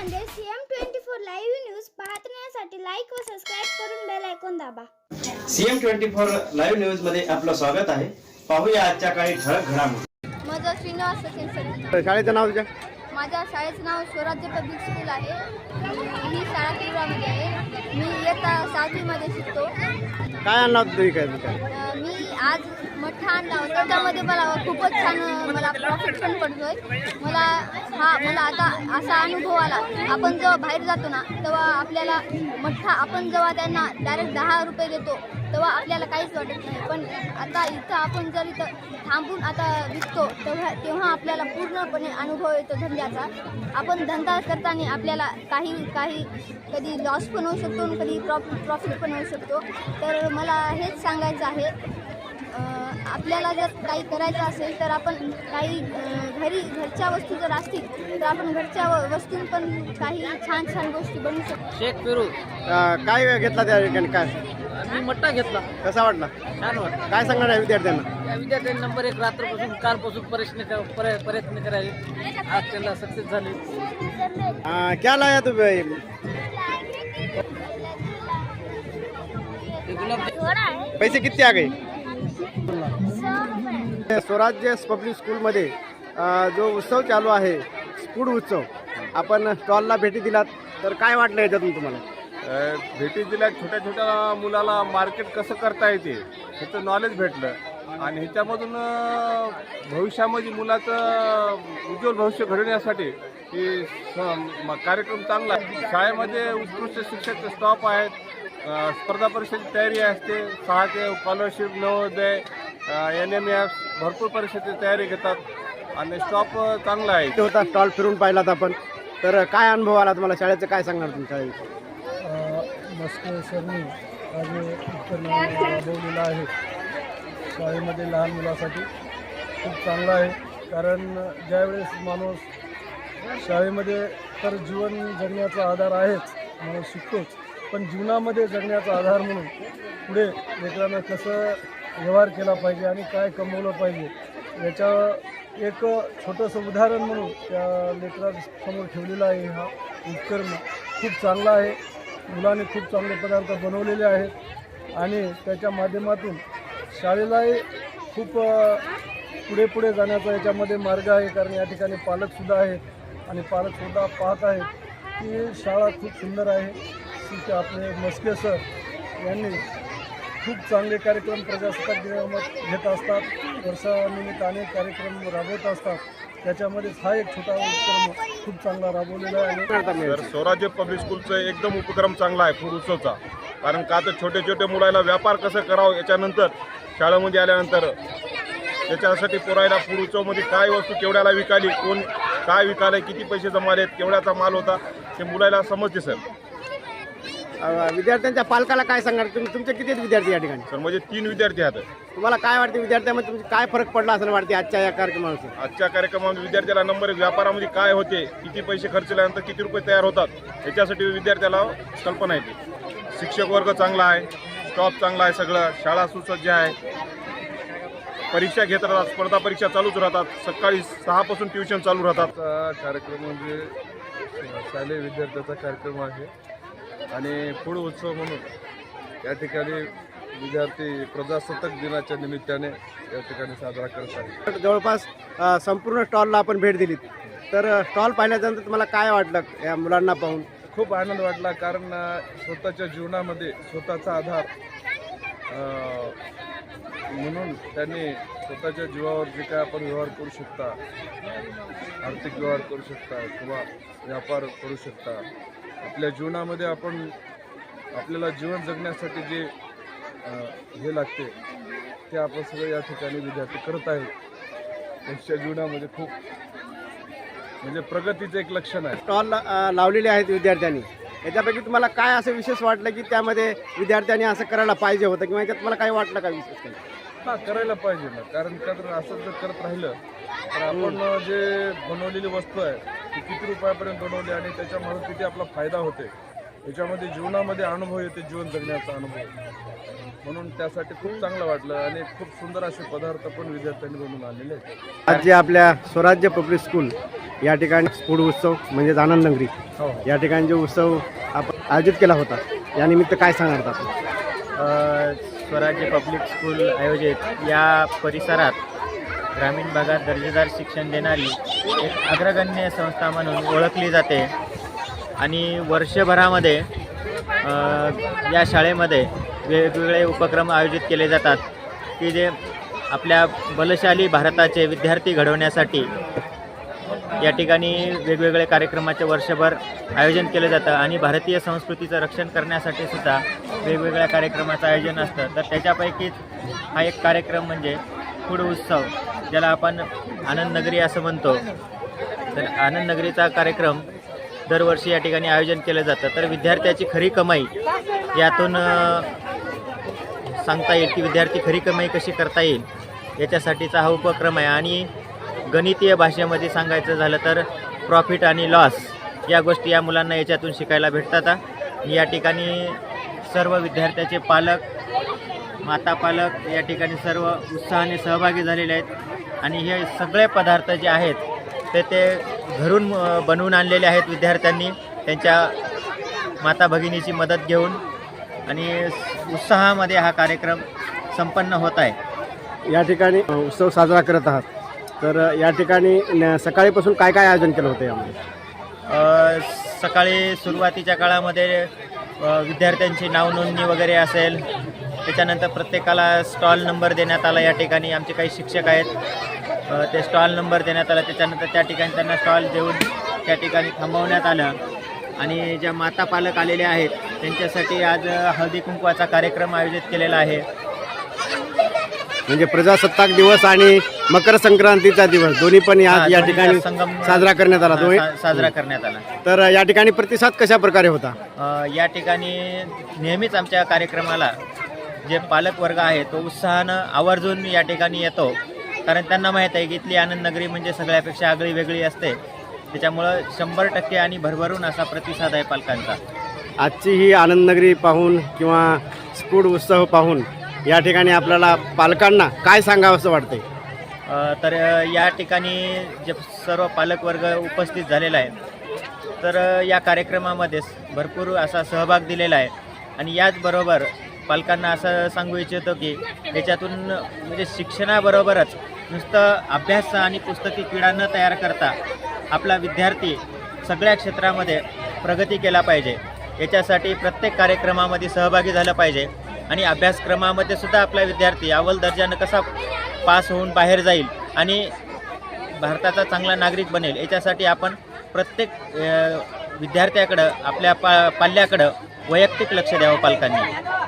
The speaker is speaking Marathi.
म्हणजे CM twenty four live news पाहण्यासाठी लाईक व सबस्क्राईब करून बेल ऐकून दाबा. सीएम ट्वेंटी फोर लाईव्ह न्यूजमध्ये आपलं स्वागत आहे. पाहूया आजच्या काही ठळक घडामोडी. माझं श्रीनिवास सचिन सर. शाळेचं नाव तुझ्या माझ्या शाळेचं नाव स्वराज्य पब्लिक स्कूल आहे. ही शाळा तिरुवामध्ये आहे. मी इयत्ता सहावीमध्ये शिकतो. काय आणलं होतं तुम्ही काय काय अ, मी आज मठ्ठा आणला होता. त्यामध्ये मला खूपच छान अ, मला प्रॉफिट पण पडतोय. मला हा मला आता असा अनुभव आला. आपण जेव्हा बाहेर जातो ना तेव्हा आपल्याला मठ्ठा आपण जेव्हा त्यांना डायरेक्ट दहा रुपये देतो तेव्हा आपल्याला काहीच वाटत नाही. पण आता इथं आपण जर इथं थांबून आता विकतो तेव्हा तेव्हा आपल्याला पूर्णपणे अनुभव येतो धंद्याचा. आपण धंदा करताना आपल्याला काही काही कधी लॉस पण होऊ शकतो. आणि कधी प्रॉफिट प्रॉफिट पण होऊ शकतो. तर मला हेच सांगायचं आहे आपल्याला जर काही करायचं असेल तर आपण काही घरी घरच्या वस्तू जर असतील तर आपण घरच्या व- वस्तून पण काही छान छान गोष्टी बनवू शकतो. शेख पेरू. काय वेळ घेतला त्या ठिकाणी? काय? मी मट्टा घेतला. कसा वाटला? छान वाटलं. काय सांगणार आहे विद्यार्थ्यांना? विद्यार्थ्यांनी नंबर एक रात्रपासून कालपासून क- प्रय- प्रयत्न करायचे आज त्यांना सक्सेस झाले. क्या लाया तुम्ही? ते पैसे किती आ गए स्वराज्य पब्लिक स्कूलमध्ये जो उत्सव चालू आहे स्कूड उत्सव आपण स्टॉलला भेटी दिलात तर काय वाटलं याच्यातून तुम्हाला? भेटी दिल्या छोट्या छोट्या मुलाला मार्केट कसं करता येते ह्याचं नॉलेज भेटलं. आणि ह्याच्यामधून भविष्यामध्ये मुलाचं उज्ज्वल भविष्य घडवण्यासाठी ही स- म- कार्यक्रम चांगला आहे. शाळेमध्ये उत्कृष्ट शिक्षक स्टॉप आहेत. स्पर्धा परीक्षेची तयारी असते. सहा ते scholarship Navodaya N M F भरपूर परीक्षेची तयारी घेतात. आणि स्टॉप चांगला आहे. होता स्टॉल फिरून पाहिलात आपण. तर काय अनुभव आला तुम्हाला? शाळेचं काय सांगणार तुमच्या शाळेविषयी? सरनी आज उत्पन्न राबवलेलं आहे. शाळेमध्ये लहान मुलासाठी खूप चांगलं आहे. कारण ज्यावेळेस माणूस शाळेमध्ये तर जीवन जगण्याचा आधार आहेच माणूस शिकतोच. पण जीवनामध्ये जगण्याचा आधार म्हणून पुढे लेकरांना कसं व्यवहार केला पाहिजे आणि काय कमवलं पाहिजे याच्या एक छोटंसं उदाहरण म्हणून त्या लेकरासमोर ठेवलेलं आहे हा उपक्रम. खूप चांगला आहे. मुलाने खूप चांगले पदार्थ बनवलेले आहेत आणि त्याच्या माध्यमातून शाळेलाही खूप पुढे पुढे जाण्याचा याच्यामध्ये मार्ग आहे कारण या ठिकाणी पालकसुद्धा आहेत आणि पालकसुद्धा पाहत आहेत की शाळा खूप सुंदर आहे. तिथे आपले मस्के सर यांनी खूप चांगले कार्यक्रम प्रजासत्ताक दिनामत घेत असतात. वर्षानिमित्त अनेक कार्यक्रम राबवत असतात. त्याच्यामध्येच हा एक छोटा उपक्रम खूप चांगला राबवलेला आहे. स्वराज्य पब्लिक स्कूलचं एकदम उपक्रम चांगला आहे पुरुषचा. कारण का तर छोटे छोटे मुलाला व्यापार कसं करावं याच्यानंतर शाळेमध्ये आल्यानंतर त्याच्यासाठी पोरायला उत्सवमध्ये काय वस्तू केवढ्याला विकाली कोण काय विकाले किती पैसे जमालेत केवढ्याचा माल होता ते मुलाला समजते सर. विद्यार्थ्यांच्या पालकाला काय सांगणार? तुम्ही तुमचे किती विद्यार्थी या ठिकाणी? सर म्हणजे तीन विद्यार्थी आहेत. तुम्हाला काय वाटते विद्यार्थ्यांमध्ये तुमची काय फरक पडला असं वाटते आजच्या या कार्यक्रमानुसार आजच्या कार्यक्रमामध्ये विद्यार्थ्याला नंबर एक व्यापारामध्ये काय होते किती पैसे खर्चल्यानंतर किती रुपये तयार होतात याच्यासाठी विद्यार्थ्याला कल्पना येते. शिक्षक वर्ग चांगला आहे स्टॉप चांगला आहे सगळं शाळा सुसज्ज आहे. परीक्षा घेत राहतात स्पर्धा परीक्षा चालूच राहतात सकाळी सहापासून ट्युशन चालू राहतात. कार्यक्रम म्हणजे शालेय विद्यार्थ्याचा कार्यक्रम आहे. आणि फूड उत्सव म्हणून या ठिकाणी विद्यार्थी प्रजासत्ताक दिनाच्या निमित्ताने या ठिकाणी साजरा करत आहेत. जवळपास संपूर्ण स्टॉलला आपण भेट दिली तर स्टॉल पाहिल्यानंतर तुम्हाला काय वाटलं या मुलांना पाहून? खूप आनंद वाटला कारण स्वतःच्या जीवनामध्ये स्वतःचा आधार म्हणून त्यांनी स्वतःच्या जीवावर जे काय आपण व्यवहार करू शकता आर्थिक व्यवहार करू शकता किंवा व्यापार करू शकता आपल्या जीवनामध्ये आपण आपल्याला जीवन जगण्यासाठी जे हे लागते ते आपण सगळं या ठिकाणी विद्यार्थी करत आहेत. त्यांच्या जीवनामध्ये खूप म्हणजे प्रगतीचं एक लक्षण आहे. स्टॉल लावलेले आहेत विद्यार्थ्यांनी. याच्यापैकी तुम्हाला काय असं विशेष वाटलं की त्यामध्ये विद्यार्थ्यांनी असं करायला पाहिजे होतं किंवा याच्यात तुम्हाला काय वाटलं का विशेष काही? हा करायला पाहिजे ना. कारण का तर असं जर करत राहिलं तर आपण जे बनवलेली वस्तू आहे ती किती रुपयापर्यंत बनवली आणि त्याच्यामधून किती आपला फायदा होते याच्यामध्ये जीवनामध्ये अनुभव येते जीवन जगण्याचा अनुभव. म्हणून त्यासाठी खूप चांगलं वाटलं आणि खूप सुंदर असे पदार्थ पण विद्यार्थ्यांनी बनवून आणलेले आहेत. आज जे आपल्या स्वराज्य पब्लिक स्कूल या ठिकाणी स्फूड उत्सव म्हणजेच आनंद नगरी हो. या ठिकाणी जो उत्सव आपण आयोजित केला होता या निमित्त काय सांगणार आपण? स्वराज्य पब्लिक स्कूल आयोजित या परिसरात ग्रामीण भागात दर्जेदार शिक्षण देणारी एक अग्रगण्य संस्था म्हणून ओळखली जाते. आणि वर्षभरामध्ये या शाळेमध्ये वेगवेगळे उपक्रम आयोजित केले जातात. की जे आपल्या बलशाली भारताचे विद्यार्थी घडवण्यासाठी या ठिकाणी वेगवेगळे कार्यक्रमाचे वर्षभर आयोजन केलं जातं आणि भारतीय संस्कृतीचं रक्षण करण्यासाठी सुद्धा वेगवेगळ्या कार्यक्रमाचं आयोजन असतं. तर त्याच्यापैकीच हा एक कार्यक्रम म्हणजे फूड उत्सव ज्याला आपण आनंद नगरी असं म्हणतो. तर आनंद नगरीचा कार्यक्रम दरवर्षी या ठिकाणी आयोजन केलं जातं. तर विद्यार्थ्याची खरी कमाई यातून सांगता येईल की विद्यार्थी खरी कमाई कशी करता येईल याच्यासाठीचा हा उपक्रम आहे. आणि गणितीय भाषेमध्ये सांगायचं झालं तर प्रॉफिट आणि लॉस या गोष्टी या मुलांना याच्यातून शिकायला भेटतात. या ठिकाणी सर्व विद्यार्थ्याचे पालक माता पालक या ठिकाणी सर्व उत्साहाने सहभागी झालेले आहेत. आणि हे सगळे पदार्थ जे आहेत ते ते घरून बनवून आणलेले आहेत विद्यार्थ्यांनी. त्यांच्या माता भगिनीची मदत घेऊन आणि उत्साहामध्ये हा कार्यक्रम संपन्न होत आहे. या ठिकाणी उत्सव साजरा करत आहात. तर या ठिकाणी न- सकाळीपासून काय काय आयोजन केलं होतं यामध्ये? अ, सकाळी सुरुवातीच्या काळामध्ये अ, विद्यार्थ्यांची नावनोंदणी वगैरे असेल त्याच्यानंतर प्रत्येकाला स्टॉल नंबर देण्यात आला या ठिकाणी आमचे काही शिक्षक आहेत. अ, ते स्टॉल नंबर देण्यात आला त्याच्यानंतर त्या ठिकाणी त्यांना स्टॉल देऊन त्या ठिकाणी थांबवण्यात आलं. आणि ज्या माता पालक आलेले आहेत त्यांच्यासाठी आज हळदी कुंकवाचा कार्यक्रम आयोजित केलेला आहे. म्हणजे प्रजासत्ताक दिवस आणि मकर संक्रांतीचा दिवस. दोन्ही पण या या ठिकाणी संगम साजरा करण्यात आला. दोन्ही साजरा करण्यात आला. तर या ठिकाणी प्रतिसाद कशा प्रकारे होता? अ, या ठिकाणी नेहमीच आमच्या कार्यक्रमाला जे पालक वर्ग आहे तो उत्साहानं आवर्जून या ठिकाणी येतो. कारण त्यांना माहीत आहे की इथली आनंद नगरी म्हणजे सगळ्यापेक्षा आगळी वेगळी असते. त्याच्यामुळं शंभर टक्के आणि भरभरून असा प्रतिसाद आहे पालकांचा. आजची ही आनंदनगरी पाहून किंवा स्फूड उत्सव पाहून या ठिकाणी आपल्याला पालकांना काय सांगावं असं वाटते तर या ठिकाणी जे सर्व पालकवर्ग उपस्थित झालेला आहे तर या कार्यक्रमामध्ये भरपूर असा सहभाग दिलेला आहे. आणि याचबरोबर पालकांना असं सांगू इच्छितो की याच्यातून म्हणजे शिक्षणाबरोबरच नुसतं अभ्यास आणि पुस्तकी किडा न तयार करता आपला विद्यार्थी सगळ्या क्षेत्रामध्ये प्रगती केला पाहिजे. याच्यासाठी प्रत्येक कार्यक्रमामध्ये सहभागी झालं पाहिजे. आणि अभ्यासक्रमामध्ये सुद्धा आपला विद्यार्थी अव्वल दर्जानं कसा पास होऊन बाहेर जाईल आणि भारताचा चांगला नागरिक बनेल याच्यासाठी आपण प्रत्येक विद्यार्थ्याकडं आपल्या पा पाल्याकडं वैयक्तिक लक्ष द्यावं पालकांनी.